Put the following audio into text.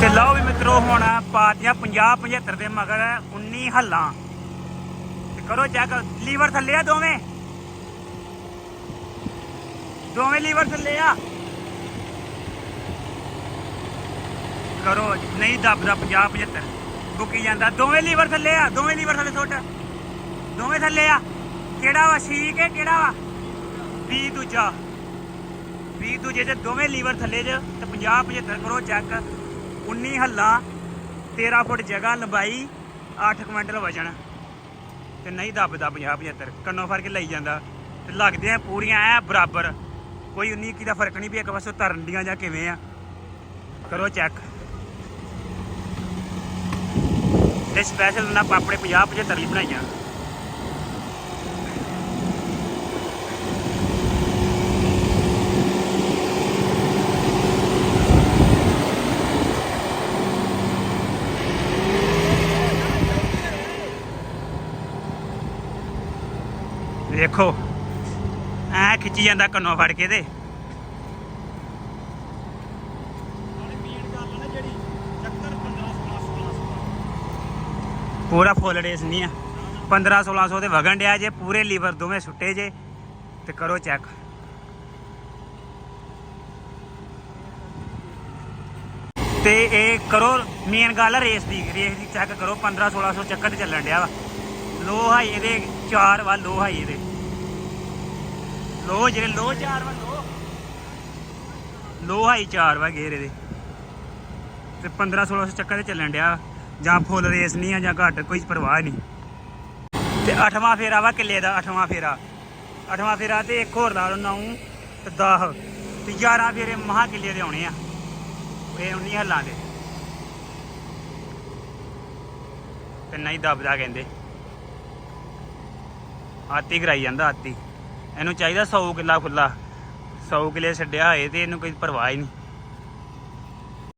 ਤੇ ਲਓ ਵੀ ਮਿੱਤਰੋ, ਹੁਣ ਪਾਤੀਆਂ 50 75 ਦੇ ਮਗਰ 19 ਹੱਲਾਂ। ਤੇ ਕਰੋ ਚੈੱਕ ਲੀਵਰ ਥੱਲੇ ਆ ਦੋਵੇਂ। ਦੋਵੇਂ ਲੀਵਰ ਥੱਲੇ ਆ। ਕਰੋ, ਨਹੀਂ ਦੱਬਦਾ 50 75 ਬੁੱਕੀ ਜਾਂਦਾ, ਦੋਵੇਂ ਲੀਵਰ ਥੱਲੇ ਆ, ਦੋਵੇਂ ਲੀਵਰ ਥੱਲੇ ਸੁੱਟ। ਦੋਵੇਂ ਥੱਲੇ ਆ। ਕਿਹੜਾ ਵਾ ਠੀਕ ਹੈ, ਕਿਹੜਾ ਵਾ? ਵੀ ਦੂਜਾ। ਵੀ ਦੂਜੇ ਦੇ ਦੋਵੇਂ ਲੀਵਰ ਥੱਲੇ ਚ ਤੇ 50 75 ਕਰੋ ਚੈੱਕ 19 ਹੱਲਾ 13 ਫੁੱਟ ਜਗ੍ਹਾ ਲੰਬਾਈ 8 ਕੁਇੰਟਲ ਵਜਨ। ਤੇ ਨਹੀਂ ਦੱਬਦਾ 50 75 ਕੰਨੋਂ ਫੜ ਕੇ ਲਈ ਜਾਂਦਾ। ਤੇ ਲੱਗਦੇ ਆ ਪੂਰੀਆਂ ਐ ਬਰਾਬਰ। ਕੋਈ 19 ਕੀ ਦਾ ਫ਼ਰਕ ਨਹੀਂ ਵੀ ਇੱਕ ਪਾਸੋਂ ਤਰਨ ਦੀਆਂ ਜਾਂ ਕਿਵੇਂ ਆ। ਕਰੋ ਚੈੱਕ ਤੇ ਸਪੈਸ਼ਲ ਨਾ ਆਪਣੇ 50 75 ਲਈ ਬਣਾਈਆਂ। ਵੇਖੋ। ਐ ਖਿੱਚੀ ਜਾਂਦਾ ਕੰਨੋਂ ਫੜ ਕੇ ਤੇ। ਪੂਰਾ ਫੁੱਲ ਰੇਸ ਨਹੀਂ ਆ। 15 1600 ਤੇ ਵਗਣ ਡਿਆ ਜੇ ਪੂਰੇ ਲੀਵਰ ਦੋਵੇਂ ਸੁੱਟੇ ਜੇ ਤੇ ਕਰੋ ਚੈੱਕ ਤੇ ਇਹ ਕਰੋ ਮੇਨ ਗੱਲ ਰੇਸ ਦੀ ਰੇਸ ਦੀ ਚੈੱਕ ਕਰੋ 15 1600 ਚੱਕਰ ਤੇ ਚੱਲਣ ਡਿਆ ਵਾ। ਲੋ ਹਾਈ ਇਹਦੇ 4 ਵਾ ਲੋ ਹਾਈ ਇਹਦੇ। ਲੋ ਜਿਹੜੇ ਲੋ 4 ਵਾ ਲੋ ਲੋ ਹਾਈ 4 ਵਾ ਗੇਰ ਇਹਦੇ। ਤੇ 15 1600 ਚੱਕਰ ਤੇ ਚੱਲਣ ਡਿਆ। ਜਾਂ ਫੁੱਲ ਰੇਸ ਨਹੀਂ ਆ ਜਾਂ ਘੱਟ, ਕੋਈ ਪਰਵਾਹ ਨਹੀਂ। ਤੇ ਅੱਠਵਾਂ ਫੇਰਾ ਵਾ ਕਿੱਲੇ ਦਾ, ਅੱਠਵਾਂ ਫੇਰਾ। ਅੱਠਵਾਂ ਫੇਰਾ ਤੇ ਇੱਕ ਹੋਰ ਲਾ ਲਓ 9 ਤੇ 10 ਤੇ 11 ਫੇਰੇ ਮਹਾ ਕਿੱਲੇ ਦੇ ਆਉਣੇ ਆ। ਇਹ 19 ਹੱਲਾਂ ਦੇ। ਤੇ ਨਹੀਂ ਦੱਬਦਾ ਕਹਿੰਦੇ। ਆਤੀ ਕਰਾਈ ਜਾਂਦਾ ਆਤੀ। ਇਹਨੂੰ ਚਾਹੀਦਾ 100 ਕਿੱਲਾ ਖੁੱਲਾ। 100 ਕਿੱਲੇ ਛੱਡਿਆ ਹੋਏ ਤੇ ਇਹਨੂੰ ਕੋਈ ਪਰਵਾਹ ਹੀ ਨਹੀਂ।